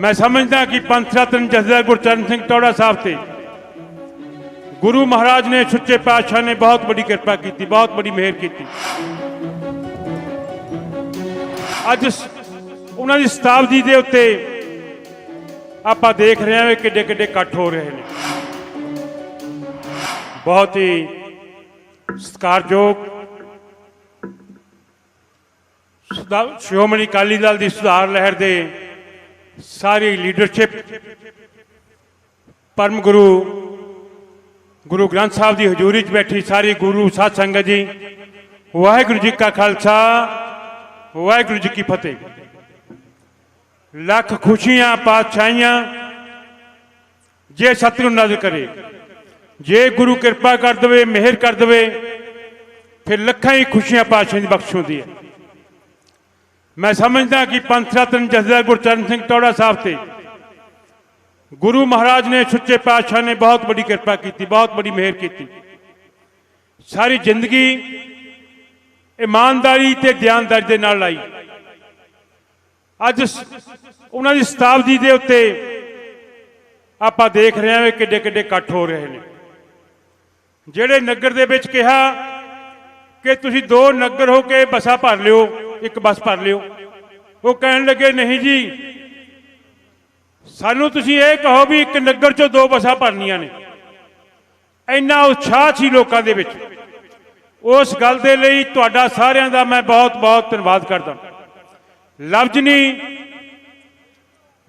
ਮੈਂ ਸਮਝਦਾ ਕਿ ਪੰਥ ਰਤਨ ਜਥੇਦਾਰ ਗੁਰਚਰਨ ਸਿੰਘ ਟੋੜਾ ਸਾਹਿਬ ਤੇ। ਗੁਰੂ ਮਹਾਰਾਜ ਨੇ ਸੁੱਚੇ ਪਾਤਸ਼ਾਹ ਨੇ ਬਹੁਤ ਵੱਡੀ ਕਿਰਪਾ ਕੀਤੀ, ਬਹੁਤ ਵੱਡੀ ਮਿਹਰ ਕੀਤੀ। ਅੱਜ ਉਹਨਾਂ ਦੀ ਸ਼ਤਾਬਦੀ ਦੇ ਉੱਤੇ ਆਪਾਂ ਦੇਖ ਰਹੇ ਹਾਂ ਕਿੱਡੇ ਕਿੱਡੇ ਇਕੱਠ ਹੋ ਰਹੇ ਨੇ। ਬਹੁਤ ਹੀ ਸਤਿਕਾਰਯੋਗ ਸ਼੍ਰੋਮਣੀ ਅਕਾਲੀ ਦਲ ਦੀ ਸੁਧਾਰ ਲਹਿਰ ਦੇ ਸਾਰੀ ਲੀਡਰਸ਼ਿਪ ਪਰਮ ਗੁਰੂ ਗੁਰੂ ਗ੍ਰੰਥ ਸਾਹਿਬ ਦੀ ਹਜ਼ੂਰੀ 'ਚ ਬੈਠੀ ਸਾਰੀ ਗੁਰੂ ਸਾਧ ਸੰਗਤ ਜੀ। ਵਾਹਿਗੁਰੂ ਜੀ ਕਾ ਖਾਲਸਾ, ਵਾਹਿਗੁਰੂ ਜੀ ਕੀ ਫਤਿਹ। ਲੱਖ ਖੁਸ਼ੀਆਂ, ਪਾਤਸ਼ਾਹੀਆਂ ਜੇ ਸਤਿਗੁਰੂ ਨਜ਼ਰ ਕਰੇ, ਜੇ ਗੁਰੂ ਕਿਰਪਾ ਕਰ ਦੇਵੇ, ਮਿਹਰ ਕਰ ਦੇਵੇ, ਫਿਰ ਲੱਖਾਂ ਹੀ ਖੁਸ਼ੀਆਂ ਪਾਤਸ਼ਾਹ ਦੀ ਬਖਸ਼ ਹੁੰਦੀ ਹੈ। ਮੈਂ ਸਮਝਦਾ ਕਿ ਪੰਥ ਰਤਨ ਜਥੇਦਾਰ ਗੁਰਚਰਨ ਸਿੰਘ ਟੋੜਾ ਸਾਹਿਬ ਤੇ ਗੁਰੂ ਮਹਾਰਾਜ ਨੇ ਸੁੱਚੇ ਪਾਤਸ਼ਾਹ ਨੇ ਬਹੁਤ ਵੱਡੀ ਕਿਰਪਾ ਕੀਤੀ, ਬਹੁਤ ਵੱਡੀ ਮਿਹਰ ਕੀਤੀ। ਸਾਰੀ ਜ਼ਿੰਦਗੀ ਇਮਾਨਦਾਰੀ ਤੇ ਦਿਆਨਦਾਰੀ ਦੇ ਨਾਲ ਲਾਈ। ਅੱਜ ਉਹਨਾਂ ਦੀ ਸ਼ਤਾਬਦੀ ਦੇ ਉੱਤੇ ਆਪਾਂ ਦੇਖ ਰਹੇ ਹਾਂ ਵੀ ਕਿੱਡੇ ਕਿੱਡੇ ਇਕੱਠ ਹੋ ਰਹੇ ਨੇ। ਜਿਹੜੇ ਨਗਰ ਦੇ ਵਿੱਚ ਕਿਹਾ ਕਿ ਤੁਸੀਂ ਦੋ ਨਗਰ ਹੋ ਕੇ ਬੱਸਾਂ ਭਰ ਲਿਓ ਇੱਕ ਬੱਸ ਭਰ ਲਿਓ। ਉਹ ਕਹਿਣ ਲੱਗੇ, ਨਹੀਂ ਜੀ, ਸਾਨੂੰ ਤੁਸੀਂ ਇਹ ਕਹੋ ਵੀ ਇੱਕ ਨਗਰ ਚੋਂ ਦੋ ਬੱਸਾਂ ਭਰਨੀਆਂ ਨੇ। ਇੰਨਾ ਉਤਸ਼ਾਹ ਸੀ ਲੋਕਾਂ ਦੇ ਵਿੱਚ। ਉਸ ਗੱਲ ਦੇ ਲਈ ਤੁਹਾਡਾ ਸਾਰਿਆਂ ਦਾ ਮੈਂ ਬਹੁਤ ਬਹੁਤ ਧੰਨਵਾਦ ਕਰਦਾ। ਲਫ਼ਜ਼ ਨਹੀਂ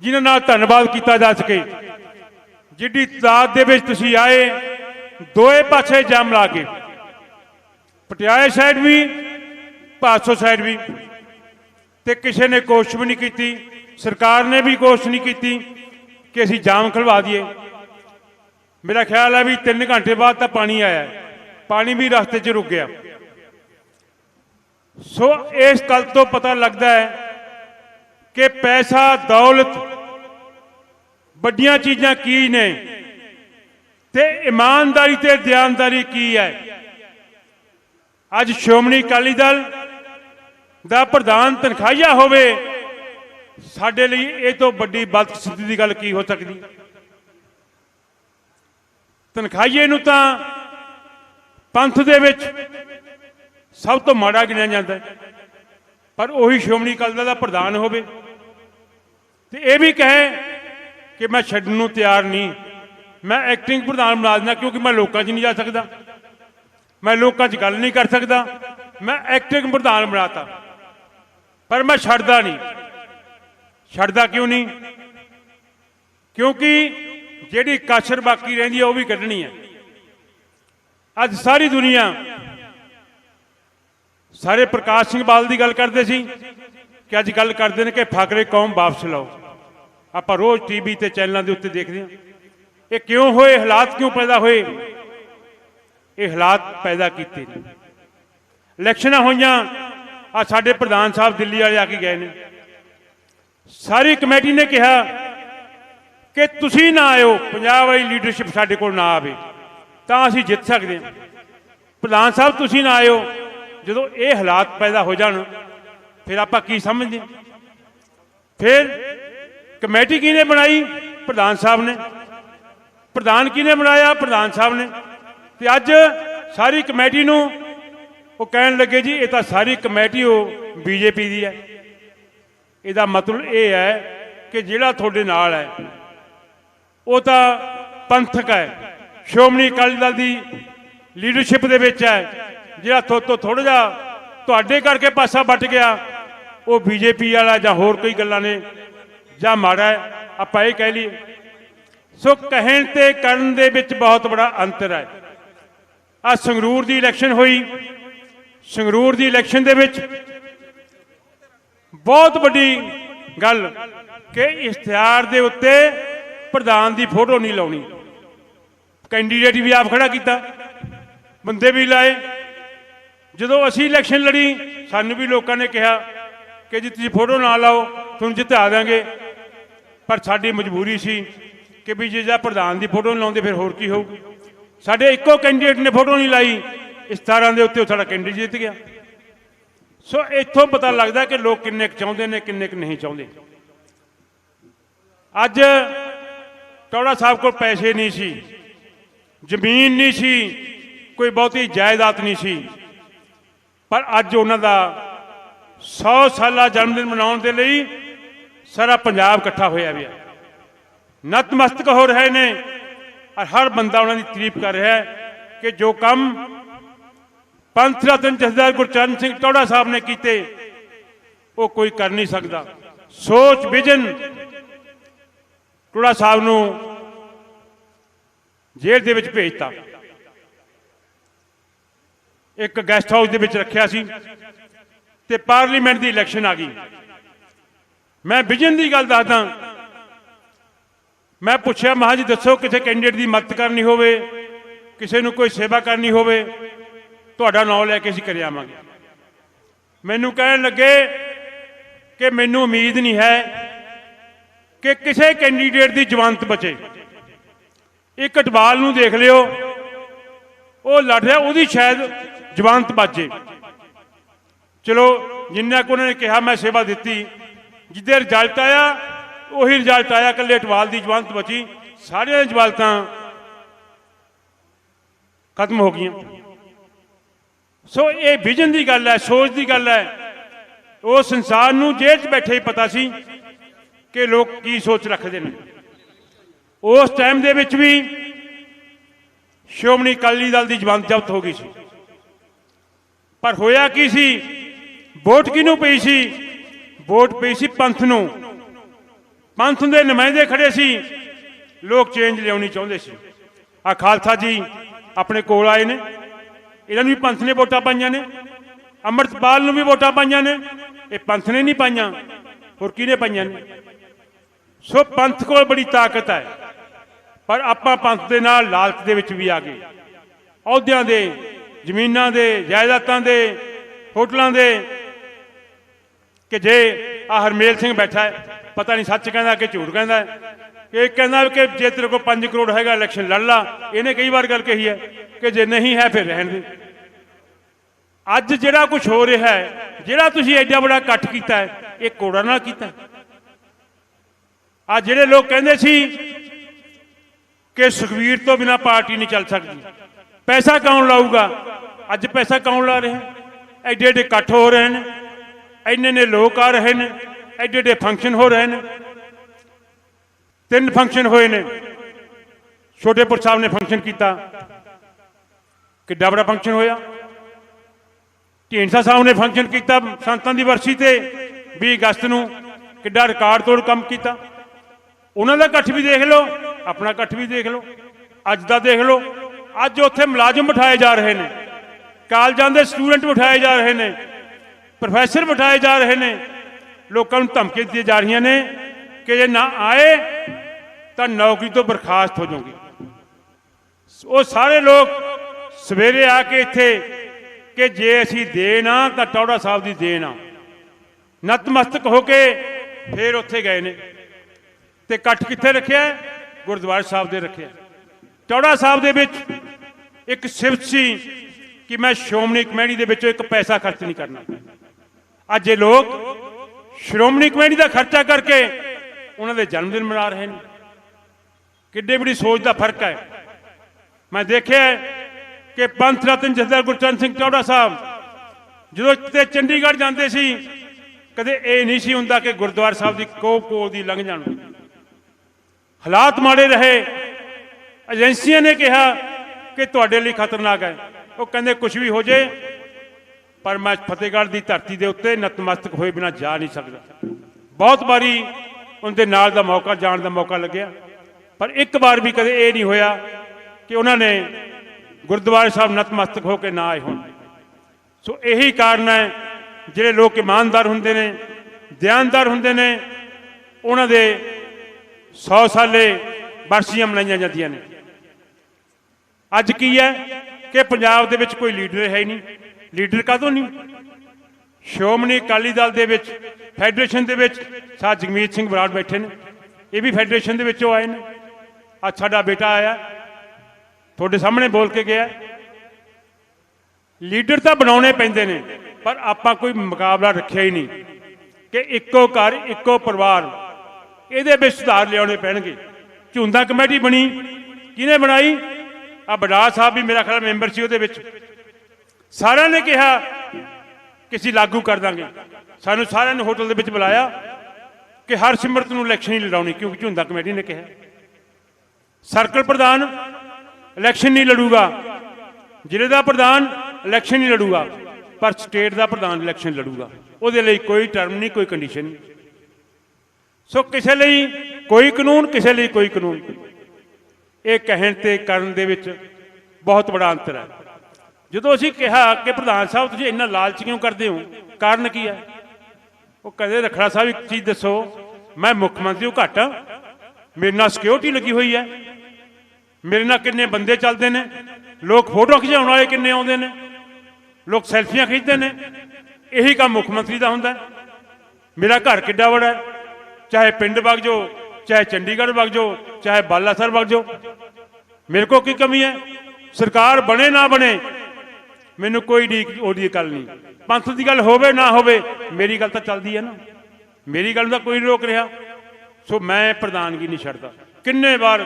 ਜਿਨ੍ਹਾਂ ਨਾਲ ਧੰਨਵਾਦ ਕੀਤਾ ਜਾ ਸਕੇ। ਜਿੱਡੀ ਤਾਦਾਦ ਦੇ ਵਿੱਚ ਤੁਸੀਂ ਆਏ ਦੋਏ ਪਾਸੇ ਜਾਮ ਲਾ ਕੇ। ਪਟਿਆਲੇ ਸਾਈਡ ਵੀ ਭਾਸੋ ਸਾਈਡ ਵੀ। ਤੇ ਕਿਸੇ ਨੇ ਕੋਸ਼ਿਸ਼ ਵੀ ਨਹੀਂ ਕੀਤੀ। ਸਰਕਾਰ ਨੇ ਵੀ ਕੋਸ਼ਿਸ਼ ਨਹੀਂ ਕੀਤੀ ਕਿ ਅਸੀਂ ਜਾਮ ਖਲਵਾ ਦਈਏ। ਮੇਰਾ ਖਿਆਲ ਹੈ ਵੀ 3 ਘੰਟੇ ਬਾਅਦ ਤਾਂ ਪਾਣੀ ਆਇਆ। ਪਾਣੀ ਵੀ ਰਸਤੇ 'ਚ ਰੁਕ ਗਿਆ। ਸੋ ਇਸ ਗੱਲ ਤੋਂ ਪਤਾ ਲੱਗਦਾ ਹੈ ਕਿ ਪੈਸਾ, ਦੌਲਤ ਵੱਡੀਆਂ ਚੀਜ਼ਾਂ ਕੀ ਨੇ? ਤੇ ਇਮਾਨਦਾਰੀ ਤੇ ਦਿਆਨਦਾਰੀ ਕੀ ਹੈ? ਅੱਜ ਸ਼੍ਰੋਮਣੀ ਅਕਾਲੀ ਦਲ ਦਾ ਪ੍ਰਧਾਨ ਤਨਖਾਹੀਆ ਹੋਵੇ, ਸਾਡੇ ਲਈ ਇਹ ਤੋਂ ਵੱਡੀ ਬਦਕਿਸਮਤੀ ਦੀ ਗੱਲ ਕੀ ਹੋ ਸਕਦੀ? ਤਨਖਾਹੀਏ ਨੂੰ ਤਾਂ ਪੰਥ ਦੇ ਵਿੱਚ ਸਭ ਤੋਂ ਮਾੜਾ ਗਿਣਿਆ ਜਾਂਦਾ ਹੈ। ਪਰ ਉਹੀ ਸ਼੍ਰੋਮਣੀ ਅਕਾਲੀ ਦਲ ਦਾ ਪ੍ਰਧਾਨ ਹੋਵੇ। ਤੇ ਇਹ ਵੀ ਕਹੇ ਕਿ ਮੈਂ ਛੱਡਣ ਨੂੰ ਤਿਆਰ ਨਹੀਂ। ਮੈਂ ਐਕਟਿੰਗ ਪ੍ਰਧਾਨ ਬਣਾ ਦਿੰਦਾ ਕਿਉਂਕਿ ਮੈਂ ਲੋਕਾਂ 'ਚ ਨਹੀਂ ਜਾ ਸਕਦਾ। ਮੈਂ ਲੋਕਾਂ 'ਚ ਗੱਲ ਨਹੀਂ ਕਰ ਸਕਦਾ। ਮੈਂ ਐਕਟਿੰਗ ਪ੍ਰਧਾਨ ਬਣਾਤਾ। ਪਰ ਮੈਂ ਛੱਡਦਾ ਨਹੀਂ। ਛੱਡਦਾ ਕਿਉਂ ਨਹੀਂ? ਕਿਉਂਕਿ ਜਿਹੜੀ ਕਾਸ਼ਰ ਬਾਕੀ ਰਹਿੰਦੀ ਹੈ ਉਹ ਵੀ ਕੱਢਣੀ ਹੈ ਅੱਜ ਸਾਰੀ ਦੁਨੀਆ ਸਾਰੇ ਪ੍ਰਕਾਸ਼ ਸਿੰਘ ਬਾਦਲ ਦੀ ਗੱਲ ਕਰਦੇ ਸੀ ਕਿ ਅੱਜ ਗੱਲ ਕਰਦੇ ਨੇ ਕਿ ਫਾਕਰੇ ਕੌਮ ਵਾਪਸ ਲਓ। ਆਪਾਂ ਰੋਜ਼ ਟੀਵੀ ਤੇ ਚੈਨਲਾਂ ਦੇ ਉੱਤੇ ਦੇਖਦੇ ਹਾਂ। ਇਹ ਕਿਉਂ ਹੋਏ? ਹਾਲਾਤ ਕਿਉਂ ਪੈਦਾ ਹੋਏ? ਇਹ ਹਾਲਾਤ ਪੈਦਾ ਕੀਤੇ ਨੇ। ਇਲੈਕਸ਼ਨਾਂ ਹੋਈਆਂ ਆ ਸਾਡੇ ਪ੍ਰਧਾਨ ਸਾਹਿਬ ਦਿੱਲੀ ਵਾਲੇ ਆ ਕੇ ਗਏ ਨੇ। ਸਾਰੀ ਕਮੇਟੀ ਨੇ ਕਿਹਾ ਕਿ ਤੁਸੀਂ ਨਾ ਆਇਓ ਪੰਜਾਬ ਵਾਲੀ ਲੀਡਰਸ਼ਿਪ ਸਾਡੇ ਕੋਲ ਨਾ ਆਵੇ, ਤਾਂ ਅਸੀਂ ਜਿੱਤ ਸਕਦੇ ਹਾਂ। ਪ੍ਰਧਾਨ ਸਾਹਿਬ, ਤੁਸੀਂ ਨਾ ਆਇਓ, ਜਦੋਂ ਇਹ ਹਾਲਾਤ ਪੈਦਾ ਹੋ ਜਾਣ, ਫਿਰ ਆਪਾਂ ਕੀ ਸਮਝਦੇ ਫਿਰ ਕਮੇਟੀ ਕਿਹਨੇ ਬਣਾਈ? ਪ੍ਰਧਾਨ ਸਾਹਿਬ ਨੇ। ਪ੍ਰਧਾਨ ਕਿਹਨੇ ਬਣਾਇਆ? ਪ੍ਰਧਾਨ ਸਾਹਿਬ ਨੇ। ਤੇ ਅੱਜ ਸਾਰੀ ਕਮੇਟੀ ਨੂੰ ਉਹ ਕਹਿਣ ਲੱਗੇ ਜੀ, ਇਹ ਤਾਂ ਸਾਰੀ ਕਮੇਟੀ ਉਹ ਬੀਜੇਪੀ ਦੀ ਹੈ। ਇਹਦਾ ਮਤਲਬ ਇਹ ਹੈ ਕਿ ਜਿਹੜਾ ਤੁਹਾਡੇ ਨਾਲ ਹੈ, ਉਹ ਤਾਂ ਪੰਥਕ ਹੈ। ਸ਼੍ਰੋਮਣੀ ਅਕਾਲੀ ਦਲ ਦੀ ਲੀਡਰਸ਼ਿਪ ਦੇ ਵਿੱਚ ਹੈ, ਜਿਹੜਾ ਤੋਂ ਥੋੜਾ ਜਿਹਾ ਤੁਹਾਡੇ ਕਰਕੇ ਪਾਸਾ ਵੱਟ ਗਿਆ, ਉਹ ਬੀਜੇਪੀ ਵਾਲਾ ਜਾਂ ਹੋਰ ਕੋਈ ਗੱਲਾਂ ਨੇ, ਜਾਂ ਮਾੜਾ ਹੈ, ਆਪਾਂ ਇਹ ਕਹਿ ਲਈਏ। ਸੋ ਕਹਿਣ ਤੇ ਕਰਨ ਦੇ ਵਿੱਚ ਬਹੁਤ ਬੜਾ ਅੰਤਰ ਹੈ। ਆ ਸੰਗਰੂਰ ਦੀ ਇਲੈਕਸ਼ਨ ਹੋਈ। ਸੰਗਰੂਰ ਦੀ ਇਲੈਕਸ਼ਨ ਦੇ ਵਿੱਚ ਬਹੁਤ ਵੱਡੀ ਗੱਲ ਕਿ ਇਸ਼ਤਿਹਾਰ ਦੇ ਉੱਤੇ ਪ੍ਰਧਾਨ ਦੀ ਫੋਟੋ ਨਹੀਂ ਲਾਉਣੀ। ਕੈਂਡੀਡੇਟ ਵੀ ਆਪ ਖੜਾ ਕੀਤਾ, ਬੰਦੇ ਵੀ ਲਾਏ। ਜਦੋਂ ਅਸੀਂ ਇਲੈਕਸ਼ਨ ਲੜੀ, ਸਾਨੂੰ ਵੀ ਲੋਕਾਂ ਨੇ ਕਿਹਾ ਕਿ ਜੀ ਤੁਸੀਂ ਫੋਟੋ ਨਾ ਲਾਓ, ਤੁਹਾਨੂੰ ਜਿਤਾ ਦਾਂਗੇ ਪਰ ਸਾਡੀ ਮਜਬੂਰੀ ਸੀ ਕਿ ਵੀ ਜੇ ਜਾਂ ਪ੍ਰਧਾਨ ਦੀ ਫੋਟੋ ਨਹੀਂ ਲਾਉਂਦੇ, ਫਿਰ ਹੋਰ ਕੀ ਹੋਊ। ਸਾਡੇ ਇੱਕੋ ਕੈਂਡੀਡੇਟ ਨੇ ਫੋਟੋ ਨਹੀਂ ਲਾਈ। ਇਸ਼ਤਾਰਾਂ ਦੇ ਉੱਤੇ ਉਹ ਸਾਡਾ ਕੈਂਡੀਡੇਟ ਜਿੱਤ ਗਿਆ। ਸੋ ਇੱਥੋਂ ਪਤਾ ਲੱਗਦਾ ਕਿ ਲੋਕ ਕਿੰਨੇ ਕੁ ਚਾਹੁੰਦੇ ਨੇ, ਕਿੰਨੇ ਕੁ ਨਹੀਂ ਚਾਹੁੰਦੇ। ਅੱਜ ਟੌੜਾ ਸਾਹਿਬ ਕੋਲ ਪੈਸੇ ਨਹੀਂ ਸੀ, ਜ਼ਮੀਨ ਨਹੀਂ ਸੀ, ਕੋਈ ਬਹੁਤੀ ਜਾਇਦਾਦ ਨਹੀਂ ਸੀ। ਪਰ ਅੱਜ ਉਹਨਾਂ ਦਾ 100 ਸਾਲਾ ਜਨਮ ਦਿਨ ਮਨਾਉਣ ਦੇ ਲਈ ਸਾਰਾ ਪੰਜਾਬ ਇਕੱਠਾ ਹੋਇਆ ਵੀ ਹੈ। ਨਤਮਸਤਕ ਹੋ ਰਹੇ ਨੇ ਔਰ ਹਰ ਬੰਦਾ ਉਹਨਾਂ ਦੀ ਤਾਰੀਫ ਕਰ ਰਿਹਾ ਹੈ ਕਿ ਜੋ ਕੰਮ ਪੰਥ ਰਤਨ ਜਥੇਦਾਰ ਗੁਰਚਰਨ ਸਿੰਘ ਟੋੜਾ ਸਾਹਿਬ ਨੇ ਕੀਤੇ, ਉਹ ਕੋਈ ਕਰ ਨਹੀਂ ਸਕਦਾ। ਸੋਚ ਵਿਜਨ ਟੋੜਾ ਸਾਹਿਬ ਨੂੰ ਜੇਲ੍ਹ ਦੇ ਵਿੱਚ ਭੇਜਤਾ। ਇੱਕ ਗੈਸਟ ਹਾਊਸ ਦੇ ਵਿੱਚ ਰੱਖਿਆ ਸੀ ਤੇ ਪਾਰਲੀਮੈਂਟ ਦੀ ਇਲੈਕਸ਼ਨ ਆ ਗਈ। ਮੈਂ ਵਿਜਨ ਦੀ ਗੱਲ ਦੱਸਦਾ। ਮੈਂ ਪੁੱਛਿਆ, ਮਹਾਂ ਜੀ ਦੱਸੋ ਕਿਸੇ ਕੈਂਡੀਡੇਟ ਦੀ ਮਦਦ ਕਰਨੀ ਹੋਵੇ, ਕਿਸੇ ਨੂੰ ਕੋਈ ਸੇਵਾ ਕਰਨੀ ਹੋਵੇ। ਤੁਹਾਡਾ ਨਾਮ ਲੈ ਕੇ ਅਸੀਂ ਕਰ ਆਵਾਂਗੇ। ਮੈਨੂੰ ਕਹਿਣ ਲੱਗੇ ਕਿ ਮੈਨੂੰ ਉਮੀਦ ਨਹੀਂ ਹੈ ਕਿ ਕਿਸੇ ਕੈਂਡੀਡੇਟ ਦੀ ਜਵਾਨਤ ਬਚੇ। ਇੱਕ ਅਟਵਾਲ ਨੂੰ ਦੇਖ ਲਿਓ, ਉਹ ਲੜ ਰਿਹਾ, ਉਹਦੀ ਸ਼ਾਇਦ ਜਵਾਨਤ ਬਚੇ ਚਲੋ, ਜਿੰਨਾ ਕੁ ਉਹਨਾਂ ਨੇ ਕਿਹਾ, ਮੈਂ ਸੇਵਾ ਦਿੱਤੀ। ਜਿੱਦੇ ਰਿਜ਼ਲਟ ਆਇਆ, ਉਹੀ ਰਿਜ਼ਲਟ ਆਇਆ, ਇਕੱਲੇ ਅਟਵਾਲ ਦੀ ਜਵਾਨਤ ਬਚੀ। ਸਾਰੀਆਂ ਜਵਾਨਤਾਂ ਖਤਮ ਹੋ ਗਈਆਂ। ਸੋ ਇਹ ਵਿਜ਼ਨ ਦੀ ਗੱਲ ਹੈ, ਸੋਚ ਦੀ ਗੱਲ ਹੈ। ਉਹ ਸੰਸਾਰ ਨੂੰ ਜੇਲ੍ਹ 'ਚ ਬੈਠੇ ਹੀ ਪਤਾ ਸੀ ਕਿ ਲੋਕ ਕੀ ਸੋਚ ਰੱਖਦੇ ਨੇ। ਉਸ ਟਾਈਮ ਦੇ ਵਿੱਚ ਵੀ ਸ਼੍ਰੋਮਣੀ ਅਕਾਲੀ ਦਲ ਦੀ ਜਬਾਨ ਜ਼ਬਤ ਹੋ ਗਈ ਸੀ। ਪਰ ਹੋਇਆ ਕੀ ਸੀ? ਵੋਟ ਕਿਹਨੂੰ ਪਈ ਸੀ? ਵੋਟ ਪਈ ਸੀ ਪੰਥ ਨੂੰ। ਪੰਥ ਦੇ ਨੁਮਾਇੰਦੇ ਖੜੇ ਸੀ। ਲੋਕ ਚੇਂਜ ਲਿਆਉਣੀ ਚਾਹੁੰਦੇ ਸੀ। ਆ ਖਾਲਸਾ ਜੀ ਆਪਣੇ ਕੋਲ ਆਏ ਨੇ। ਇਹਨਾਂ ਨੂੰ ਵੀ ਪੰਥ ਨੇ ਵੋਟਾਂ ਪਾਈਆਂ ਨੇ। ਅੰਮ੍ਰਿਤਪਾਲ ਨੂੰ ਵੀ ਵੋਟਾਂ ਪਾਈਆਂ ਨੇ। ਇਹ ਪੰਥ ਨੇ ਨਹੀਂ ਪਾਈਆਂ। ਹੋਰ ਕਿਹਨੇ ਪਾਈਆਂ ਨੇ? ਸੋ ਪੰਥ ਕੋਲ ਬੜੀ ਤਾਕਤ ਹੈ। ਪਰ ਆਪਾਂ ਪੰਥ ਦੇ ਨਾਲ ਲਾਲਚ ਦੇ ਵਿੱਚ ਵੀ ਆ ਗਏ। ਅਹੁਦਿਆਂ ਦੇ, ਜ਼ਮੀਨਾਂ ਦੇ, ਜਾਇਦਾਦਾਂ ਦੇ, ਹੋਟਲਾਂ ਦੇ। ਕਿ ਜੇ ਆ ਹਰਮੇਲ ਸਿੰਘ ਬੈਠਾ ਹੈ, ਪਤਾ ਨਹੀਂ ਸੱਚ ਕਹਿੰਦਾ ਕਿ ਝੂਠ ਕਹਿੰਦਾ ਹੈ ਇਹ ਕਹਿੰਦਾ ਕਿ ਜੇ ਤੇਰੇ ਕੋਲ 5 ਕਰੋੜ ਹੈਗਾ ਇਲੈਕਸ਼ਨ ਲੜ ਲਾ। ਇਹਨੇ ਕਈ ਵਾਰ ਗੱਲ ਕਹੀ ਹੈ ਕਿ ਜੇ ਨਹੀਂ ਹੈ, ਫਿਰ ਰਹਿਣ ਦੇ। ਅੱਜ ਜਿਹੜਾ ਕੁਝ ਹੋ ਰਿਹਾ ਹੈ, ਜਿਹੜਾ ਤੁਸੀਂ ਐਡਾ ਬੜਾ ਇਕੱਠ ਕੀਤਾ ਹੈ, ਇਹ ਕੋੜਾ ਨਾਲ ਕੀਤਾ ਹੈ। ਆ ਜਿਹੜੇ ਲੋਕ ਕਹਿੰਦੇ ਸੀ ਕਿ ਸੁਖਵੀਰ ਤੋਂ ਬਿਨਾ ਪਾਰਟੀ ਨਹੀਂ ਚੱਲ ਸਕਦੀ। ਪੈਸਾ ਕੌਣ ਲਾਊਗਾ? ਅੱਜ ਪੈਸਾ ਕੌਣ ਲਾ ਰਿਹਾ? ਐਡੇ ਐਡੇ ਇਕੱਠ ਹੋ ਰਹੇ ਨੇ ਇੰਨੇ ਨੇ ਲੋਕ ਆ ਰਹੇ ਨੇ ਐਡੇ ਐਡੇ ਫੰਕਸ਼ਨ ਹੋ ਰਹੇ ਨੇ। ਤਿੰਨ ਫੰਕਸ਼ਨ ਹੋਏ ਨੇ। ਛੋਟੇਪੁਰ ਸਾਹਿਬ ਨੇ ਫੰਕਸ਼ਨ ਕੀਤਾ। ਕਿੱਡਾ ਬੜਾ ਫੰਕਸ਼ਨ ਹੋਇਆ। ਢੀਂਡਸਾ ਸਾਹਿਬ ਨੇ ਫੰਕਸ਼ਨ ਕੀਤਾ ਸੰਤਾਂ ਦੀ ਵਰਸੀ ਤੇ 20 ਅਗਸਤ ਨੂੰ ਕਿੱਡਾ ਰਿਕਾਰਡ ਤੋੜ ਕੰਮ ਕੀਤਾ। ਉਹਨਾਂ ਦਾ ਇਕੱਠ ਵੀ ਦੇਖ ਲਓ, ਆਪਣਾ ਇਕੱਠ ਵੀ ਦੇਖ ਲਓ, ਅੱਜ ਦਾ ਦੇਖ ਲਓ, ਅੱਜ ਉੱਥੇ ਮੁਲਾਜ਼ਮ ਬਿਠਾਏ ਜਾ ਰਹੇ ਨੇ, ਕਾਲਜਾਂ ਦੇ ਸਟੂਡੈਂਟ ਬਿਠਾਏ ਜਾ ਰਹੇ ਨੇ ਪ੍ਰੋਫੈਸਰ ਬਿਠਾਏ ਜਾ ਰਹੇ ਨੇ, ਲੋਕਾਂ ਨੂੰ ਧਮਕੀਆਂ ਦਿੱਤੀਆਂ ਜਾ ਰਹੀਆਂ ਨੇ ਕਿ ਜੇ ਨਾ ਆਏ ਤਾਂ ਨੌਕਰੀ ਤੋਂ ਬਰਖਾਸਤ ਹੋ ਜਾਓਗੇ ਉਹ ਸਾਰੇ ਲੋਕ ਸਵੇਰੇ ਆ ਕੇ ਇੱਥੇ ਕਿ ਜੇ ਅਸੀਂ ਦੇਣ ਆ ਤਾਂ ਟੌੜਾ ਸਾਹਿਬ ਦੀ ਦੇਣ ਆ। ਨਤਮਸਤਕ ਹੋ ਕੇ ਫੇਰ ਉੱਥੇ ਗਏ ਨੇ। ਤੇ ਇਕੱਠ ਕਿੱਥੇ ਰੱਖਿਆ? ਗੁਰਦੁਆਰਾ ਸਾਹਿਬ ਦੇ ਰੱਖਿਆ। ਟੌੜਾ ਸਾਹਿਬ ਦੇ ਵਿੱਚ ਇੱਕ ਸਿਫਤ ਸੀ ਕਿ ਮੈਂ ਸ਼੍ਰੋਮਣੀ ਕਮੇਟੀ ਦੇ ਵਿੱਚੋਂ ਇੱਕ ਪੈਸਾ ਖਰਚ ਨਹੀਂ ਕਰਨਾ। ਅੱਜ ਇਹ ਲੋਕ ਸ਼੍ਰੋਮਣੀ ਕਮੇਟੀ ਦਾ ਖਰਚਾ ਕਰਕੇ ਉਹਨਾਂ ਦੇ ਜਨਮ ਦਿਨ ਮਨਾ ਰਹੇ ਨੇ। ਕਿੱਡੇ ਵੱਡੀ ਸੋਚ ਦਾ ਫ਼ਰਕ ਹੈ। ਮੈਂ ਦੇਖਿਆ ਕਿ ਪੰਥ ਰਤਨ ਜਥੇਦਾਰ ਗੁਰਚਰਨ ਸਿੰਘ ਚੌੜਾ ਸਾਹਿਬ ਜਦੋਂ ਕਿਤੇ ਚੰਡੀਗੜ੍ਹ ਜਾਂਦੇ ਸੀ, ਕਦੇ ਇਹ ਨਹੀਂ ਸੀ ਹੁੰਦਾ ਕਿ ਗੁਰਦੁਆਰਾ ਸਾਹਿਬ ਦੀ ਕੋਹ ਕੋਲ ਦੀ ਲੰਘ ਜਾਣ। ਹਾਲਾਤ ਮਾੜੇ ਰਹੇ। ਏਜੰਸੀਆਂ ਨੇ ਕਿਹਾ ਕਿ ਤੁਹਾਡੇ ਲਈ ਖਤਰਨਾਕ ਹੈ। ਉਹ ਕਹਿੰਦੇ ਕੁਝ ਵੀ ਹੋ ਜੇ, ਪਰ ਮੈਂ ਫਤਿਹਗੜ੍ਹ ਦੀ ਧਰਤੀ ਦੇ ਉੱਤੇ ਨਤਮਸਤਕ ਹੋਏ ਬਿਨਾ ਜਾ ਨਹੀਂ ਸਕਦਾ। ਬਹੁਤ ਵਾਰੀ ਉਹਦੇ ਨਾਲ ਦਾ ਮੌਕਾ, ਜਾਣ ਦਾ ਮੌਕਾ ਲੱਗਿਆ। ਪਰ ਇੱਕ ਵਾਰ ਵੀ ਕਦੇ ਇਹ ਨਹੀਂ ਹੋਇਆ ਕਿ ਉਹਨਾਂ ਨੇ ਗੁਰਦੁਆਰੇ ਸਾਹਿਬ ਨਤਮਸਤਕ ਹੋ ਕੇ ਨਾ ਆਏ ਹੋਣ। ਸੋ ਇਹੀ ਕਾਰਨ ਹੈ, ਜਿਹੜੇ ਲੋਕ ਇਮਾਨਦਾਰ ਹੁੰਦੇ ਨੇ ਧਿਆਨਦਾਰ ਹੁੰਦੇ ਨੇ, ਉਹਨਾਂ ਦੇ 100 ਸਾਲੇ ਬਰਸੀਆਂ ਮਨਾਈਆਂ ਜਾਂਦੀਆਂ ਨੇ। ਅੱਜ ਕੀ ਹੈ ਕਿ ਪੰਜਾਬ ਦੇ ਵਿੱਚ ਕੋਈ ਲੀਡਰ ਹੈ ਹੀ ਨਹੀਂ। ਲੀਡਰ ਕਾਹਦੋਂ ਨਹੀਂ? ਸ਼੍ਰੋਮਣੀ ਅਕਾਲੀ ਦਲ ਦੇ ਵਿੱਚ, ਫੈਡਰੇਸ਼ਨ ਦੇ ਵਿੱਚ ਸਾਹ ਜਗਮੀਤ ਸਿੰਘ ਬਰਾੜ ਬੈਠੇ ਨੇ। ਇਹ ਵੀ ਫੈਡਰੇਸ਼ਨ ਦੇ ਵਿੱਚੋਂ ਆਏ ਨੇ। ਅੱਜ ਸਾਡਾ ਬੇਟਾ ਆਇਆ, ਤੁਹਾਡੇ ਸਾਹਮਣੇ ਬੋਲ ਕੇ ਗਿਆ। ਲੀਡਰ ਤਾਂ ਬਣਾਉਣੇ ਪੈਂਦੇ ਨੇ, ਪਰ ਆਪਾਂ ਕੋਈ ਮੁਕਾਬਲਾ ਰੱਖਿਆ ਹੀ ਨਹੀਂ ਕਿ ਇੱਕੋ ਘਰ, ਇੱਕੋ ਪਰਿਵਾਰ ਇਹਦੇ ਵਿੱਚ ਸੁਧਾਰ ਲਿਆਉਣੇ ਪੈਣਗੇ। ਝੁੰਦਾ ਕਮੇਟੀ ਬਣੀ, ਕਿਹਨੇ ਬਣਾਈ? ਆ ਬੜਾ ਸਾਹਿਬ ਵੀ ਮੇਰਾ ਖਿਆਲ ਮੈਂਬਰ ਸੀ ਉਹਦੇ ਵਿੱਚ। ਸਾਰਿਆਂ ਨੇ ਕਿਹਾ ਕਿ ਅਸੀਂ ਲਾਗੂ ਕਰ ਦਾਂਗੇ। ਸਾਨੂੰ ਸਾਰਿਆਂ ਨੇ ਹੋਟਲ ਦੇ ਵਿੱਚ ਬੁਲਾਇਆ ਕਿ ਹਰਸਿਮਰਤ ਨੂੰ ਇਲੈਕਸ਼ਨ ਹੀ ਲੜਾਉਣੀ, ਕਿਉਂਕਿ ਝੁੰਦਾ ਕਮੇਟੀ ਨੇ ਕਿਹਾ। ਸਰਕਲ ਪ੍ਰਧਾਨ ਇਲੈਕਸ਼ਨ ਨਹੀਂ ਲੜੂਗਾ। ਜ਼ਿਲ੍ਹੇ ਦਾ ਪ੍ਰਧਾਨ ਇਲੈਕਸ਼ਨ ਨਹੀਂ ਲੜੂਗਾ, ਪਰ ਸਟੇਟ ਦਾ ਪ੍ਰਧਾਨ ਇਲੈਕਸ਼ਨ ਲੜੂਗਾ। ਉਹਦੇ ਲਈ ਕੋਈ ਟਰਮ ਨਹੀਂ, ਕੋਈ ਕੰਡੀਸ਼ਨ ਨਹੀਂ। ਸੋ ਕਿਸੇ ਲਈ ਕੋਈ ਕਾਨੂੰਨ, ਕਿਸੇ ਲਈ ਕੋਈ ਕਾਨੂੰਨ। ਇਹ ਕਹਿਣ ਤੇ ਕਰਨ ਦੇ ਵਿੱਚ ਬਹੁਤ ਬੜਾ ਅੰਤਰ ਹੈ। ਜਦੋਂ ਅਸੀਂ ਕਿਹਾ ਕਿ ਪ੍ਰਧਾਨ ਸਾਹਿਬ, ਤੁਸੀਂ ਇੰਨਾ ਲਾਲਚ ਕਿਉਂ ਕਰਦੇ ਹੋ? ਕਾਰਨ ਕੀ ਹੈ? ਉਹ ਕਹਿੰਦੇ, ਰਖੜਾ ਸਾਹਿਬ, ਇੱਕ ਚੀਜ਼ ਦੱਸੋ। ਮੈਂ ਮੁੱਖ ਮੰਤਰੀ ਉਹ ਘੱਟ। ਹਾਂ ਮੇਰੇ ਨਾਲ ਸਿਕਿਉਰਿਟੀ ਲੱਗੀ ਹੋਈ ਹੈ। ਮੇਰੇ ਨਾਲ ਕਿੰਨੇ ਬੰਦੇ ਚੱਲਦੇ ਨੇ? ਲੋਕ ਫੋਟੋ ਖਿਚਾਉਣ ਵਾਲੇ ਕਿੰਨੇ ਆਉਂਦੇ ਨੇ? ਲੋਕ ਸੈਲਫੀਆਂ ਖਿੱਚਦੇ ਨੇ? ਇਹੀ ਕੰਮ ਮੁੱਖ ਮੰਤਰੀ ਦਾ ਹੁੰਦਾ ਮੇਰਾ ਘਰ ਕਿੱਡਾ ਵੱਡਾ ਚਾਹੇ ਪਿੰਡ ਵਗ ਜਾਓ, ਚਾਹੇ ਚੰਡੀਗੜ੍ਹ ਵਗ ਜਾਓ, ਚਾਹੇ ਬਾਲਾਸਰ ਵਗ ਜਾਓ। ਮੇਰੇ ਕੋਲ ਕੀ ਕਮੀ ਹੈ? ਸਰਕਾਰ ਬਣੇ ਨਾ ਬਣੇ, ਮੈਨੂੰ ਕੋਈ ਡੀ ਉਹਦੀ ਗੱਲ ਨਹੀਂ। ਪੰਥ ਦੀ ਗੱਲ ਹੋਵੇ ਨਾ ਹੋਵੇ, ਮੇਰੀ ਗੱਲ ਤਾਂ ਚੱਲਦੀ ਹੈ ਨਾ। ਮੇਰੀ ਗੱਲ ਦਾ ਕੋਈ ਨਹੀਂ ਰੋਕ ਰਿਹਾ। ਸੋ ਮੈਂ ਪ੍ਰਧਾਨਗੀ ਨਹੀਂ ਛੱਡਦਾ। ਕਿੰਨੇ ਵਾਰ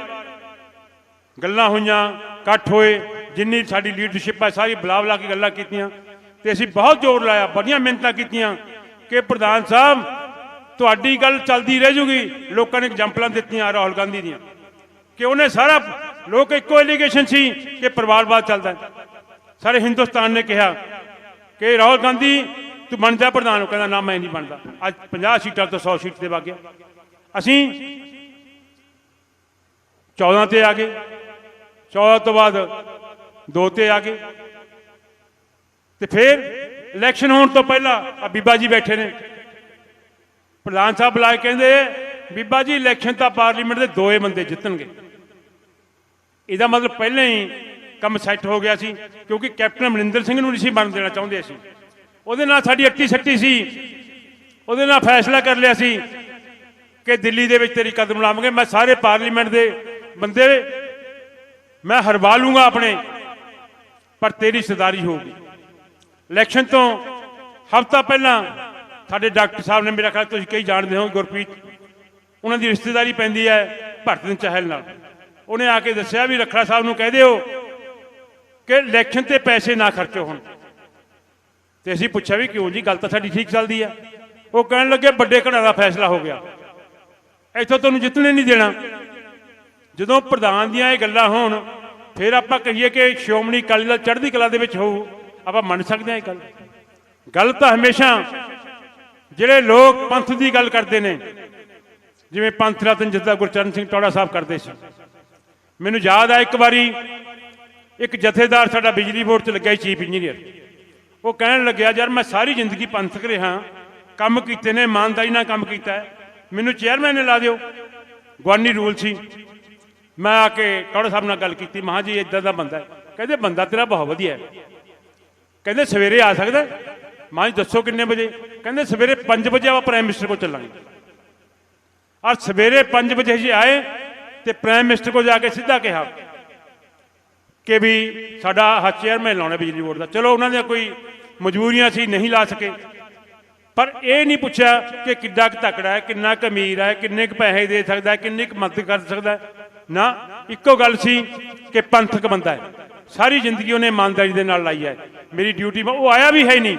ਗੱਲਾਂ ਹੋਈਆਂ, ਇਕੱਠ ਹੋਏ, ਜਿੰਨੀ ਸਾਡੀ ਲੀਡਰਸ਼ਿਪ ਹੈ ਸਾਰੀ ਬੁਲਾ ਬੁਲਾ ਕੇ ਗੱਲਾਂ ਕੀਤੀਆਂ। ਤੇ ਅਸੀਂ ਬਹੁਤ ਜ਼ੋਰ ਲਾਇਆ, ਬੜੀਆਂ ਮਿਹਨਤਾਂ ਕੀਤੀਆਂ ਕਿ ਪ੍ਰਧਾਨ ਸਾਹਿਬ, ਤੁਹਾਡੀ ਗੱਲ ਚੱਲਦੀ ਰਹਿ ਜੂਗੀ। ਲੋਕਾਂ ਨੇ ਐਗਜ਼ਾਮਪਲਾਂ ਦਿੱਤੀਆਂ, ਰਾਹੁਲ ਗਾਂਧੀ ਦੀਆਂ। ਕਿ ਉਹਨੇ ਸਾਰਾ, ਲੋਕ ਇੱਕੋ ਐਲੀਗੇਸ਼ਨ ਸੀ ਕਿ ਪਰਿਵਾਰਵਾਦ ਚੱਲਦਾ ਸਾਰੇ ਹਿੰਦੁਸਤਾਨ ਨੇ ਕਿਹਾ ਕਿ ਰਾਹੁਲ ਗਾਂਧੀ, ਤੂੰ ਬਣ ਜਾ ਪ੍ਰਧਾਨ, ਉਹ ਕਹਿੰਦਾ, ਨਾ, ਮੈਂ ਨਹੀਂ ਬਣਦਾ। ਅੱਜ 50 ਸੀਟਾਂ ਤੋਂ 100 ਸੀਟ ਤੇ ਵਗ ਗਿਆ। ਅਸੀਂ 14 ਤੇ ਆ ਗਏ। 14 ਤੋਂ ਬਾਅਦ ਦੋ ਤੇ ਆ ਗਏ। ਤੇ ਫਿਰ ਇਲੈਕਸ਼ਨ ਹੋਣ ਤੋਂ ਪਹਿਲਾਂ ਆ ਬੀਬਾ ਜੀ ਬੈਠੇ ਨੇ। ਪ੍ਰਧਾਨ ਸਾਹਿਬ ਬੁਲਾਏ, ਕਹਿੰਦੇ ਬੀਬਾ ਜੀ ਇਲੈਕਸ਼ਨ ਤਾਂ ਪਾਰਲੀਮੈਂਟ ਦੇ ਦੋਏ ਬੰਦੇ ਜਿੱਤਣਗੇ। ਇਹਦਾ ਮਤਲਬ ਪਹਿਲਾਂ ਹੀ ਕੰਮ ਸੈੱਟ ਹੋ ਗਿਆ ਸੀ, ਕਿਉਂਕਿ ਕੈਪਟਨ ਅਮਰਿੰਦਰ ਸਿੰਘ ਨੂੰ ਨਹੀਂ ਸੀ ਬਣ ਦੇਣਾ ਚਾਹੁੰਦੇ ਸੀ ਉਹਦੇ ਨਾਲ ਸਾਡੀ ਅੱਟੀ ਸੱਟੀ ਸੀ। ਉਹਦੇ ਨਾਲ ਫੈਸਲਾ ਕਰ ਲਿਆ ਸੀ ਕਿ ਦਿੱਲੀ ਦੇ ਵਿੱਚ ਤੇਰੀ ਕਦਮ ਲਾਵਾਂਗੇ। ਮੈਂ ਸਾਰੇ ਪਾਰਲੀਮੈਂਟ ਦੇ ਬੰਦੇ ਮੈਂ ਹਰਵਾ ਲੂੰਗਾ ਆਪਣੇ। ਪਰ ਤੇਰੀ ਸਰਦਾਰੀ ਹੋਊਗੀ ਇਲੈਕਸ਼ਨ ਤੋਂ ਹਫ਼ਤਾ ਪਹਿਲਾਂ ਸਾਡੇ ਡਾਕਟਰ ਸਾਹਿਬ ਨੇ ਮੇਰਾ ਖਿਆਲ ਤੁਸੀਂ ਕਈ ਜਾਣਦੇ ਹੋ ਗੁਰਪ੍ਰੀਤ, ਉਹਨਾਂ ਦੀ ਰਿਸ਼ਤੇਦਾਰੀ ਪੈਂਦੀ ਹੈ ਭਰਤ ਸਿੰਘ ਚਾਹਲ ਨਾਲ। ਉਹਨੇ ਆ ਕੇ ਦੱਸਿਆ ਵੀ ਰਖੜਾ ਸਾਹਿਬ ਨੂੰ ਕਹਿ ਦਿਓ ਕਿ ਇਲੈਕਸ਼ਨ ਤੇ ਪੈਸੇ ਨਾ ਖਰਚੋ ਹੁਣ। ਤੇ ਅਸੀਂ ਪੁੱਛਿਆ ਵੀ ਕਿਉਂ ਜੀ, ਗੱਲ ਤਾਂ ਸਾਡੀ ਠੀਕ ਚੱਲਦੀ ਹੈ। ਉਹ ਕਹਿਣ ਲੱਗੇ, ਵੱਡੇ ਘੜਾ ਦਾ ਫੈਸਲਾ ਹੋ ਗਿਆ। ਇੱਥੋਂ ਤੁਹਾਨੂੰ ਜਿੱਤਣੇ ਨਹੀਂ ਦੇਣਾ। ਜਦੋਂ ਪ੍ਰਧਾਨ ਦੀਆਂ ਇਹ ਗੱਲਾਂ ਹੋਣ, ਫਿਰ ਆਪਾਂ ਕਹੀਏ ਕਿ ਸ਼੍ਰੋਮਣੀ ਅਕਾਲੀ ਦਲ ਚੜ੍ਹਦੀ ਕਲਾ ਦੇ ਵਿੱਚ ਹੋਊ। ਆਪਾਂ ਮੰਨ ਸਕਦੇ ਹਾਂ ਇਹ ਗੱਲ। ਗੱਲ ਤਾਂ ਹਮੇਸ਼ਾ ਜਿਹੜੇ ਲੋਕ ਪੰਥ ਦੀ ਗੱਲ ਕਰਦੇ ਨੇ, ਜਿਵੇਂ ਪੰਥ ਰਤਨ ਜਿੱਦਾਂ ਗੁਰਚਰਨ ਸਿੰਘ ਟੌੜਾ ਸਾਹਿਬ ਕਰਦੇ ਸੀ। ਮੈਨੂੰ ਯਾਦ ਆ ਇੱਕ ਵਾਰੀ ਇੱਕ ਜਥੇਦਾਰ ਸਾਡਾ ਬਿਜਲੀ ਬੋਰਡ 'ਚ ਲੱਗਿਆ ਚੀਫ ਇੰਜੀਨੀਅਰ। ਉਹ ਕਹਿਣ ਲੱਗਿਆ, ਯਾਰ ਮੈਂ ਸਾਰੀ ਜ਼ਿੰਦਗੀ ਪੰਥਕ ਰਿਹਾ, ਕੰਮ ਕੀਤੇ ਨੇ, ਇਮਾਨਦਾਰੀ ਨਾਲ ਕੰਮ ਕੀਤਾ ਮੈਨੂੰ ਚੇਅਰਮੈਨ ਨੇ ਲਾ ਦਿਓ। ਗਵਾਨੀ ਰੂਲ ਸੀ। ਮੈਂ ਆ ਕੇ ਕੌੜਾ ਸਾਹਿਬ ਨਾਲ ਗੱਲ ਕੀਤੀ, ਮਹਾਂ ਜੀ ਇਦਾਂ ਦਾ ਬੰਦਾ ਹੈ। ਕਹਿੰਦੇ, ਬੰਦਾ ਤੇਰਾ ਬਹੁਤ ਵਧੀਆ ਹੈ। ਕਹਿੰਦੇ, ਸਵੇਰੇ ਆ ਸਕਦਾ ਹੈ? ਮਾਂ ਜੀ, ਦੱਸੋ ਕਿੰਨੇ ਵਜੇ? ਕਹਿੰਦੇ, ਸਵੇਰੇ 5 ਵਜੇ ਆਪਾਂ ਪ੍ਰਾਈਮ ਮਿਨਿਸਟਰ ਕੋਲ ਚੱਲਾਂਗੇ। ਔਰ ਸਵੇਰੇ 5 ਵਜੇ ਜੀ ਆਏ ਤੇ ਪ੍ਰਾਈਮ ਮਿਨਿਸਟਰ ਕੋਲ ਜਾ ਕੇ ਸਿੱਧਾ ਕਿਹਾ ਕਿ ਵੀ ਸਾਡਾ ਹਾ ਚੇਅਰਮੈਨ ਲਾਉਣਾ ਬਿਜਲੀ ਬੋਰਡ ਦਾ। ਚਲੋ, ਉਹਨਾਂ ਦੀਆਂ ਕੋਈ ਮਜਬੂਰੀਆਂ ਸੀ ਨਹੀਂ ਲਾ ਸਕੇ। ਪਰ ਇਹ ਨਹੀਂ ਪੁੱਛਿਆ ਕਿ ਕਿੱਡਾ ਕੁ ਤਕੜਾ ਹੈ, ਕਿੰਨਾ ਕੁ ਅਮੀਰ ਹੈ, ਕਿੰਨੇ ਕੁ ਪੈਸੇ ਦੇ ਸਕਦਾ ਹੈ, ਕਿੰਨੀ ਕੁ ਮਦਦ ਕਰ ਸਕਦਾ ਹੈ। ਨਾ, ਇੱਕੋ ਗੱਲ ਸੀ ਕਿ ਪੰਥਕ ਬੰਦਾ ਹੈ। ਸਾਰੀ ਜ਼ਿੰਦਗੀ ਉਹਨੇ ਇਮਾਨਦਾਰੀ ਦੇ ਨਾਲ ਲਾਈ ਹੈ। ਮੇਰੀ ਡਿਊਟੀ ਉਹ ਆਇਆ ਵੀ ਹੈ ਨਹੀਂ।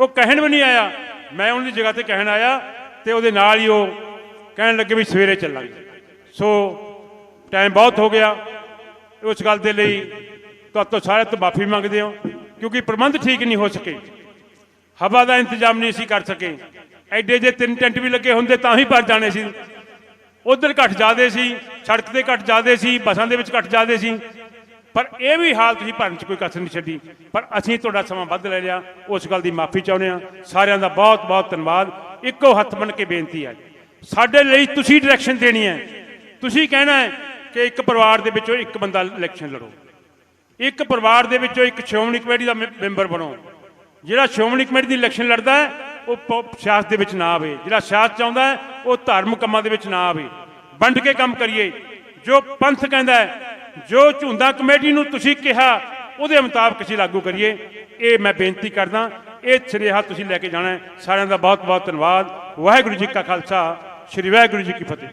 ਉਹ ਕਹਿਣ ਵੀ ਨਹੀਂ ਆਇਆ। ਮੈਂ ਉਹਨਾਂ ਦੀ ਜਗ੍ਹਾ ਤੇ ਕਹਿਣ ਆਇਆ ਤੇ ਉਹਦੇ ਨਾਲ ਹੀ ਉਹ ਕਹਿਣ ਲੱਗੇ ਵੀ ਸਵੇਰੇ ਚੱਲਾਂਗੇ। ਸੋ ਟਾਈਮ ਬਹੁਤ ਹੋ ਗਿਆ। ਉਸ ਗੱਲ ਦੇ ਲਈ ਤੁਹਾਤੋਂ ਸਾਰੇ ਤੋਂ ਮਾਫੀ ਮੰਗਦੇ ਹਾਂ, ਕਿਉਂਕਿ ਪ੍ਰਬੰਧ ਠੀਕ ਨਹੀਂ ਹੋ ਸਕੇ। ਹਵਾ ਦਾ ਇੰਤਜ਼ਾਮ ਨਹੀਂ ਸੀ ਕਰ ਸਕੇ। ਐਡੇ ਜੇ ਤਿੰਨ ਟੈਂਟ ਵੀ ਲੱਗੇ ਹੁੰਦੇ ਤਾਂ ਹੀ ਭਰ ਜਾਣੇ ਸੀ। ਉਧਰ ਘੱਟ ਜਾਦੇ ਸੀ, ਸੜਕ ਤੇ ਘੱਟ ਜਾਦੇ ਸੀ, ਬੱਸਾਂ ਦੇ ਵਿੱਚ ਘੱਟ ਜਾਦੇ ਸੀ। ਪਰ ਇਹ ਵੀ ਹਾਲ ਤੁਸੀਂ ਭਰਨ ਚ ਕੋਈ ਕਸਰ ਨਹੀਂ ਛੱਡੀ। ਪਰ ਅਸੀਂ ਤੁਹਾਡਾ ਸਮਾਂ ਵੱਧ ਲੈ ਲਿਆ, ਉਸ ਗੱਲ ਦੀ ਮਾਫੀ ਚਾਹੁੰਦੇ ਹਾਂ। ਸਾਰਿਆਂ ਦਾ ਬਹੁਤ ਬਹੁਤ ਧੰਨਵਾਦ। ਇੱਕੋ ਹੱਥ ਬਣ ਕੇ ਬੇਨਤੀ ਹੈ। ਸਾਡੇ ਲਈ ਤੁਸੀਂ ਡਾਇਰੈਕਸ਼ਨ ਦੇਣੀ ਹੈ। ਤੁਸੀਂ ਕਹਿਣਾ ਹੈ ਕਿ ਇੱਕ ਪਰਿਵਾਰ ਦੇ ਵਿੱਚੋਂ ਇੱਕ ਬੰਦਾ ਇਲੈਕਸ਼ਨ ਲੜੋ। ਇੱਕ ਪਰਿਵਾਰ ਦੇ ਵਿੱਚੋਂ ਇੱਕ ਸ਼੍ਰੋਮਣੀ ਕਮੇਟੀ ਦਾ ਮੈ- ਮੈਂਬਰ ਬਣੋ। ਜਿਹੜਾ ਸ਼੍ਰੋਮਣੀ ਕਮੇਟੀ ਦੀ ਇਲੈਕਸ਼ਨ ਲੜਦਾ ਹੈ ਉਹ ਪ- ਸਿਆਸਤ ਦੇ ਵਿੱਚ ਨਾ ਆਵੇ। ਜਿਹੜਾ ਸਿਆਸਤ ਚਾਹੁੰਦਾ ਹੈ, ਉਹ ਧਾਰਮਿਕ ਕੰਮਾਂ ਦੇ ਵਿੱਚ ਨਾ ਆਵੇ। ਵੰਡ ਕੇ ਕੰਮ ਕਰੀਏ। ਜੋ ਪੰਥ ਕਹਿੰਦਾ ਹੈ, ਜੋ ਝੁੰਦਾ ਕਮੇਟੀ ਨੂੰ ਤੁਸੀਂ ਕਿਹਾ, ਉਹਦੇ ਮੁਤਾਬਕ ਅਸੀਂ ਲਾਗੂ ਕਰੀਏ। ਇਹ ਮੈਂ ਬੇਨਤੀ ਕਰਦਾ, ਇਹ ਸੁਨੇਹਾ ਤੁਸੀਂ ਲੈ ਕੇ ਜਾਣਾ ਸਾਰਿਆਂ ਦਾ ਬਹੁਤ ਬਹੁਤ ਧੰਨਵਾਦ। ਵਾਹਿਗੁਰੂ ਜੀ ਕਾ ਖਾਲਸਾ, ਸ਼੍ਰੀ ਵਾਹਿਗੁਰੂ ਜੀ ਕੀ ਫਤਿਹ।